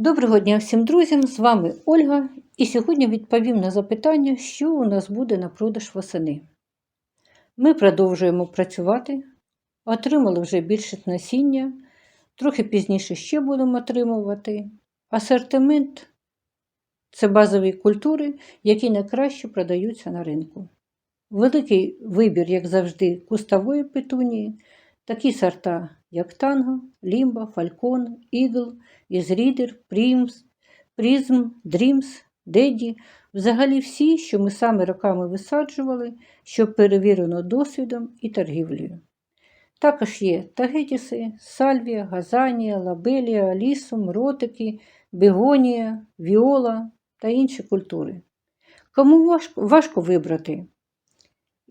Доброго дня всім друзям! З вами Ольга, і сьогодні відповім на запитання, що у нас буде на продаж восени. Ми продовжуємо працювати, отримали вже більше насіння, трохи пізніше ще будемо отримувати. Асортимент це базові культури, які найкраще продаються на ринку. Великий вибір, як завжди, кустової петунії, такі сорта, як танго, лімба, фалькон, ігл, ізрідер, прімс, призм, дрімс, деді, взагалі всі, що ми саме роками висаджували, що перевірено досвідом і торгівлею. Також є тагетіси, сальвія, газанія, лабелія, лісум, ротики, бегонія, віола та інші культури. Кому важко, важко вибрати?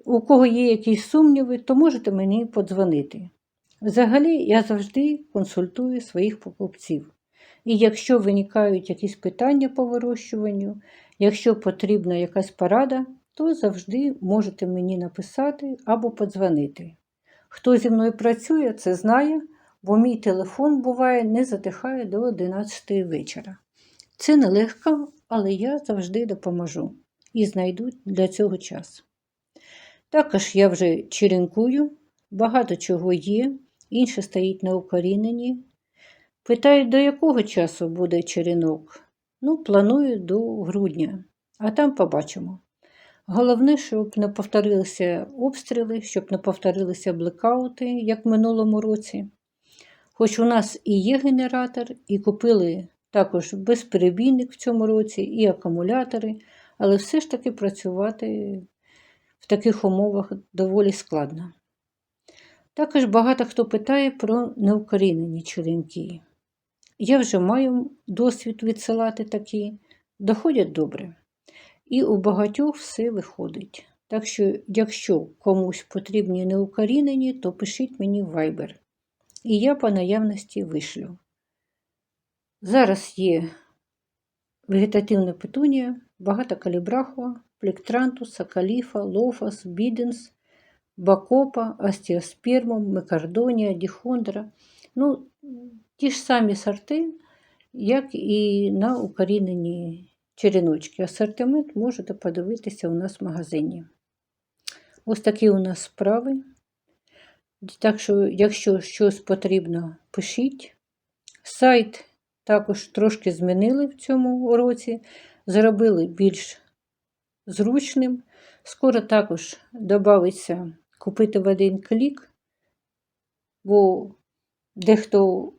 У кого є якісь сумніви, то можете мені подзвонити. Взагалі, я завжди консультую своїх покупців. І якщо виникають якісь питання по вирощуванню, якщо потрібна якась порада, то завжди можете мені написати або подзвонити. Хто зі мною працює, це знає, бо мій телефон буває не затихає до 11 вечора. Це нелегко, але я завжди допоможу і знайду для цього час. Також я вже черенкую, багато чого є, інше стоїть на укоріненні. Питають, до якого часу буде черенок? Ну, планую до грудня, а там побачимо. Головне, щоб не повторилися обстріли, щоб не повторилися блекаути, як в минулому році. Хоч у нас і є генератор, і купили також безперебійник в цьому році, і акумулятори, але все ж таки працювати в таких умовах доволі складно. Також багато хто питає про неукорінені черенки. Я вже маю досвід відсилати такі, доходять добре. І у багатьох все виходить. Так що, якщо комусь потрібні неукорінені, то пишіть мені в Viber. І я по наявності вишлю. Зараз є вегетативна петунія, багато калібрахова, плектрантуса, каліфа, лофас, біденс, бакопа, астіоспермум, мекардонія, діхондра. Ну, ті ж самі сорти, як і на укорінені череночки. Асортимент можете подивитися у нас в магазині. Ось такі у нас справи. Так що, якщо щось потрібно, пишіть. Сайт також трошки змінили в цьому році, зробили більш зручним. Скоро також додається купити в один клік, бо дехто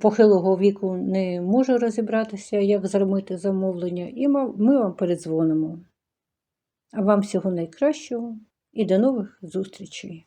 похилого віку не може розібратися, як зробити замовлення, і ми вам передзвонимо. А вам всього найкращого і до нових зустрічей!